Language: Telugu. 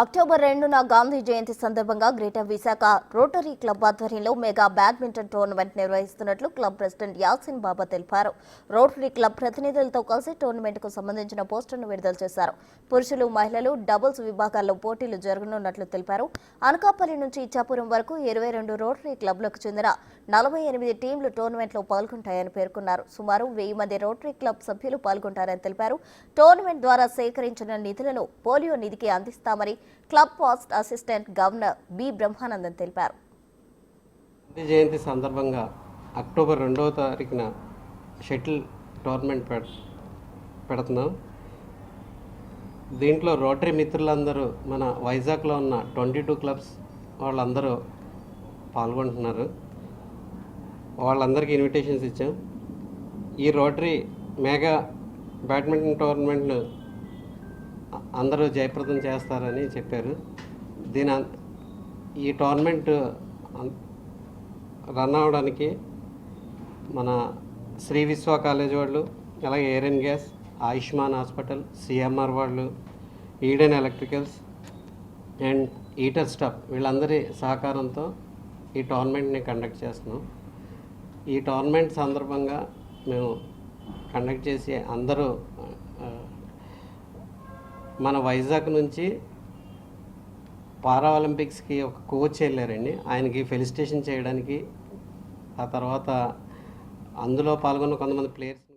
అక్టోబర్ రెండున గాంధీ జయంతి సందర్భంగా గ్రేటర్ విశాఖ రోటరీ క్లబ్ ఆధ్వర్యంలో మెగా బ్యాడ్మింటన్ టోర్నమెంట్ నిర్వహిస్తున్నట్లు క్లబ్ ప్రెసిడెంట్ యాసిన్ బాబా తెలిపారు. రోటరీ క్లబ్ ప్రతినిధులతో కలిసి టోర్నమెంట్కు సంబంధించిన పోస్టర్ను విడుదల చేశారు. పురుషులు మహిళలు డబుల్స్ విభాగాల్లో పోటీలు జరగనున్నట్లు తెలిపారు. అనకాపల్లి నుంచి ఇచ్చాపురం వరకు ఇరవై రెండు రోటరీ క్లబ్లకు చెందిన నలభై ఎనిమిది టీంలు టోర్నమెంట్లో పాల్గొంటాయని పేర్కొన్నారు. సుమారు వెయ్యి మంది రోటరీ క్లబ్ సభ్యులు పాల్గొంటారని తెలిపారు. టోర్నమెంట్ ద్వారా సేకరించిన నిధులను పోలియో నిధికి అందిస్తామని club past assistant governor B Brahmanandan తెలిపారు. గాంధీ జయంతి సందర్భంగా అక్టోబర్ రెండవ తారీఖున షటిల్ టోర్నమెంట్ పెడ పెడుతున్నాం. దీంట్లో రోటరీ మిత్రులందరూ మన వైజాగ్లో ఉన్న ట్వంటీ టూ క్లబ్స్ వాళ్ళందరూ పాల్గొంటున్నారు. వాళ్ళందరికీ ఇన్విటేషన్స్ ఇచ్చాం. ఈ రోటరీ మెగా బ్యాడ్మింటన్ టోర్నమెంట్ను అందరూ జయప్రదం చేస్తారని చెప్పారు. దీని ఈ టోర్నమెంట్ రన్ అవ్వడానికి మన శ్రీ విశ్వ కాలేజ్ వాళ్ళు అలాగే air and gas Ayushman hospital CMR వాళ్ళు Eden electricals and eater staff వీళ్ళందరి సహకారంతో ఈ టోర్నమెంట్ని కండక్ట్ చేస్తున్నాం. ఈ టోర్నమెంట్ సందర్భంగా మేము కండక్ట్ చేసి అందరూ మన వైజాగ్ నుంచి పారా ఒలింపిక్స్కి ఒక కోచ్ వెళ్ళారండి. ఆయనకి ఫెలిసిటేషన్ చేయడానికి ఆ తర్వాత అందులో పాల్గొన్న కొంతమంది ప్లేయర్స్